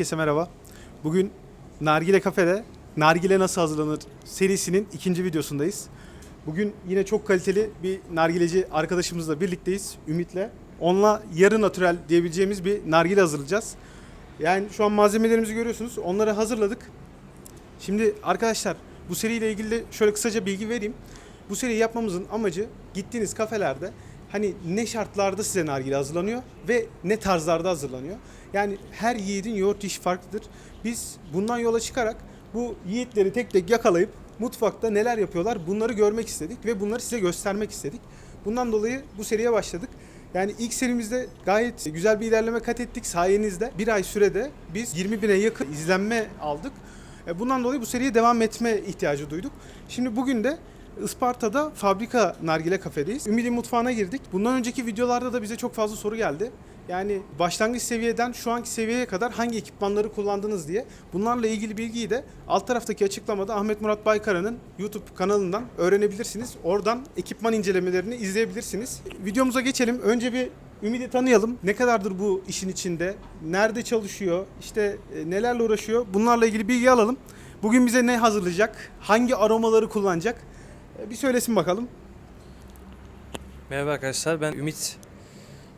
Herkese merhaba. Bugün Nargile Kafe'de Nargile nasıl hazırlanır serisinin ikinci videosundayız. Bugün yine çok kaliteli bir nargileci arkadaşımızla birlikteyiz Ümit'le. Onunla yarı natürel diyebileceğimiz bir nargile hazırlayacağız. Yani şu an malzemelerimizi görüyorsunuz. Onları hazırladık. Şimdi arkadaşlar bu seriyle ilgili de şöyle kısaca bilgi vereyim. Bu seriyi yapmamızın amacı gittiğiniz kafelerde hani ne şartlarda size nargile hazırlanıyor ve ne tarzlarda hazırlanıyor. Yani her yiğidin yoğurt işi farklıdır. Biz bundan yola çıkarak bu yiğitleri tek tek yakalayıp mutfakta neler yapıyorlar bunları görmek istedik ve bunları size göstermek istedik. Bundan dolayı bu seriye başladık. Yani ilk serimizde gayet güzel bir ilerleme kat ettik sayenizde. Bir ay sürede biz 20 bine yakın izlenme aldık. E, Bundan dolayı bu seriye devam etme ihtiyacı duyduk. Şimdi bugün de Isparta'da fabrika nargile kafedeyiz. Ümid'in mutfağına girdik. Bundan önceki videolarda da bize çok fazla soru geldi. Yani başlangıç seviyeden şu anki seviyeye kadar hangi ekipmanları kullandınız diye. Bunlarla ilgili bilgiyi de alt taraftaki açıklamada Ahmet Murat Baykara'nın YouTube kanalından öğrenebilirsiniz. Oradan ekipman incelemelerini izleyebilirsiniz. Videomuza geçelim. Önce bir Ümid'i tanıyalım. Ne kadardır bu işin içinde? Nerede çalışıyor? İşte e, nelerle uğraşıyor? Bunlarla ilgili bilgi alalım. Bugün bize ne hazırlayacak? Hangi aromaları kullanacak? E, Bir söylesin bakalım. Merhaba arkadaşlar ben Ümit.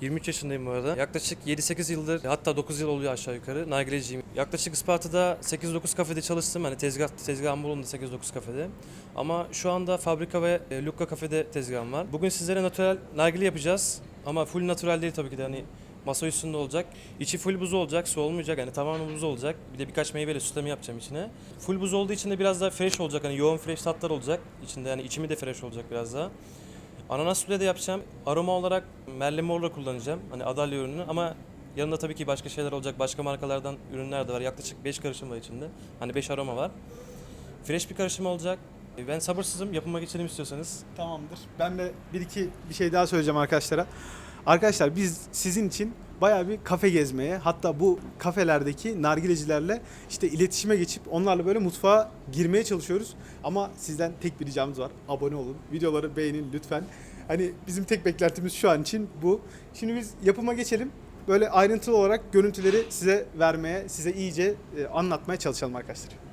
23 yaşındayım bu arada. Yaklaşık 7-8 yıldır hatta 9 yıl oluyor aşağı yukarı nargileciyim. Yaklaşık Isparta'da 8-9 kafede çalıştım. Hani tezgah, tezgahım bulundu 8-9 kafede. Ama şu anda fabrika ve e, Lukka kafede tezgahım var. Bugün sizlere natural nargile yapacağız. Ama full natural değil tabii ki de hani masa üstünde olacak. İçi full buz olacak, su olmayacak. Hani tamamen buz olacak. Bir de birkaç meyveyle süsleme yapacağım içine. Full buz olduğu için de biraz daha fresh olacak. Hani yoğun fresh tatlar olacak içinde. Yani içimi de fresh olacak biraz daha. Ananas sule de yapacağım. Aroma olarak Merlin Mor'la kullanacağım. Hani Adalya ürünü ama yanında tabii ki başka şeyler olacak. Başka markalardan ürünler de var. Yaklaşık 5 karışım var içinde. Hani 5 aroma var. Fresh bir karışım olacak. Ben sabırsızım. Yapıma geçelim istiyorsanız. Tamamdır. Ben de bir iki bir şey daha söyleyeceğim arkadaşlara. Arkadaşlar biz sizin için bayağı bir kafe gezmeye hatta bu kafelerdeki nargilecilerle işte iletişime geçip onlarla böyle mutfağa girmeye çalışıyoruz. Ama sizden tek bir ricamız var. Abone olun. Videoları beğenin lütfen. Hani bizim tek beklentimiz şu an için bu. Şimdi biz yapıma geçelim. Böyle ayrıntılı olarak görüntüleri size vermeye, size iyice e, anlatmaya çalışalım arkadaşlar.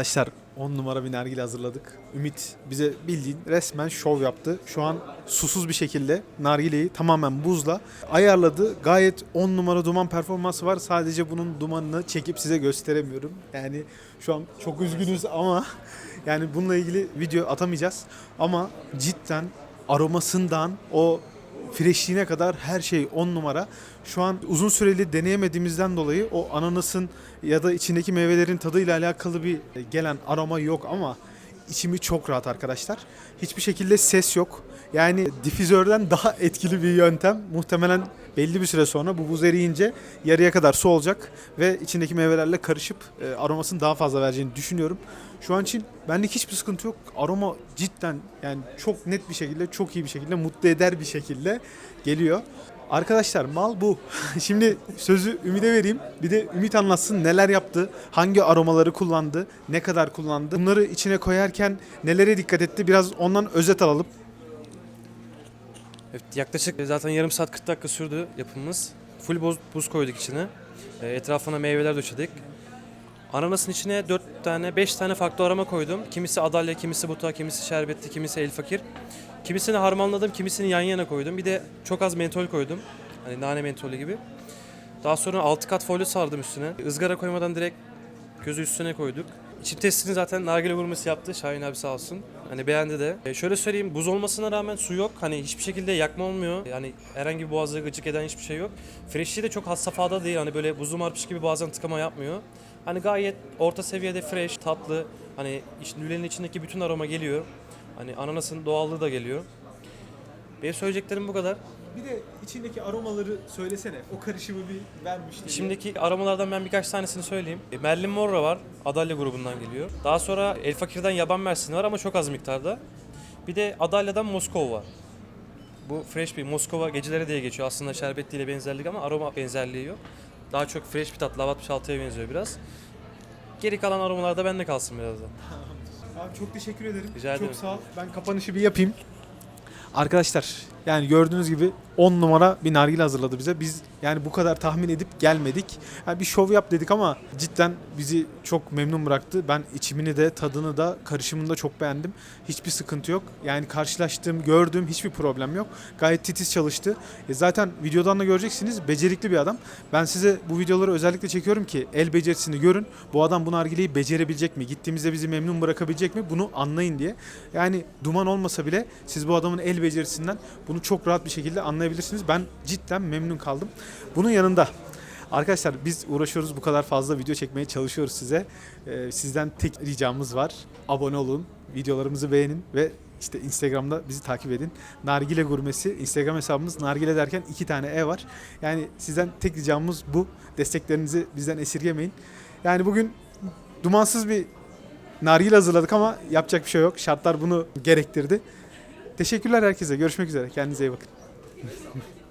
Arkadaşlar 10 numara bir nargile hazırladık. Ümit bize bildiğin resmen şov yaptı. Şu an susuz bir şekilde nargileyi tamamen buzla ayarladı. Gayet 10 numara duman performansı var. Sadece bunun dumanını çekip size gösteremiyorum. Yani şu an çok üzgünüz ama yani bununla ilgili video atamayacağız. Ama cidden aromasından o freshliğine kadar her şey 10 numara. Şu an uzun süreli deneyemediğimizden dolayı o ananasın ya da içindeki meyvelerin tadıyla alakalı bir gelen aroma yok ama içimi çok rahat arkadaşlar. Hiçbir şekilde ses yok. Yani difüzörden daha etkili bir yöntem. Muhtemelen belli bir süre sonra bu buz eriyince yarıya kadar su olacak ve içindeki meyvelerle karışıp e, aromasını daha fazla vereceğini düşünüyorum. Şu an için benlik hiçbir sıkıntı yok. Aroma cidden yani çok net bir şekilde, çok iyi bir şekilde, mutlu eder bir şekilde geliyor. Arkadaşlar mal bu. Şimdi sözü Ümit'e vereyim. Bir de Ümit anlatsın neler yaptı, hangi aromaları kullandı, ne kadar kullandı. Bunları içine koyarken nelere dikkat etti biraz ondan özet alalım. Evet, yaklaşık zaten yarım saat 40 dakika sürdü yapımımız. Full buz, buz koyduk içine. E, etrafına meyveler döşedik. Ananasın içine 4 tane, 5 tane farklı aroma koydum. Kimisi adalya, kimisi buta, kimisi şerbetli, kimisi el fakir. Kimisini harmanladım, kimisini yan yana koydum. Bir de çok az mentol koydum. Hani nane mentolü gibi. Daha sonra 6 kat folyo sardım üstüne. Izgara koymadan direkt gözü üstüne koyduk. İçim testini zaten nargile vurması yaptı. Şahin abi sağ olsun. Hani beğendi de. E, şöyle söyleyeyim buz olmasına rağmen su yok. Hani hiçbir şekilde yakma olmuyor. Yani herhangi bir boğazı gıcık eden hiçbir şey yok. Freshliği de çok has safhada değil. Hani böyle buzlu marpış gibi bazen tıkama yapmıyor. Hani gayet orta seviyede fresh, tatlı. Hani lülenin içindeki bütün aroma geliyor. Hani ananasın doğallığı da geliyor. Benim söyleyeceklerim bu kadar. Bir de içindeki aromaları söylesene. O karışımı bir vermiş Şimdiki aromalardan ben birkaç tanesini söyleyeyim. E, Merlin Morra var. Adalya grubundan geliyor. Daha sonra El Fakir'den yaban mersini var ama çok az miktarda. Bir de Adalya'dan Moskova var. Bu fresh bir Moskova geceleri diye geçiyor. Aslında şerbetliyle benzerlik ama aroma benzerliği yok. Daha çok fresh bir tat. Lav 66'ya benziyor biraz. Geri kalan aromalar da bende kalsın biraz da. Abi çok teşekkür ederim. Rica çok ederim. sağ ol. Ben kapanışı bir yapayım. Arkadaşlar yani gördüğünüz gibi 10 numara bir nargile hazırladı bize. Biz yani bu kadar tahmin edip gelmedik. Yani bir şov yap dedik ama cidden bizi çok memnun bıraktı. Ben içimini de tadını da karışımını da çok beğendim. Hiçbir sıkıntı yok. Yani karşılaştığım, gördüğüm hiçbir problem yok. Gayet titiz çalıştı. E zaten videodan da göreceksiniz becerikli bir adam. Ben size bu videoları özellikle çekiyorum ki el becerisini görün. Bu adam bu nargileyi becerebilecek mi? Gittiğimizde bizi memnun bırakabilecek mi? Bunu anlayın diye. Yani duman olmasa bile siz bu adamın el becerisinden bunu çok rahat bir şekilde anlayabilirsiniz. Ben cidden memnun kaldım. Bunun yanında Arkadaşlar biz uğraşıyoruz bu kadar fazla video çekmeye çalışıyoruz size. Ee, sizden tek ricamız var. Abone olun, videolarımızı beğenin ve işte Instagram'da bizi takip edin. Nargile Gurmesi Instagram hesabımız Nargile derken iki tane E var. Yani sizden tek ricamız bu. Desteklerinizi bizden esirgemeyin. Yani bugün dumansız bir nargile hazırladık ama yapacak bir şey yok. Şartlar bunu gerektirdi. Teşekkürler herkese. Görüşmek üzere. Kendinize iyi bakın.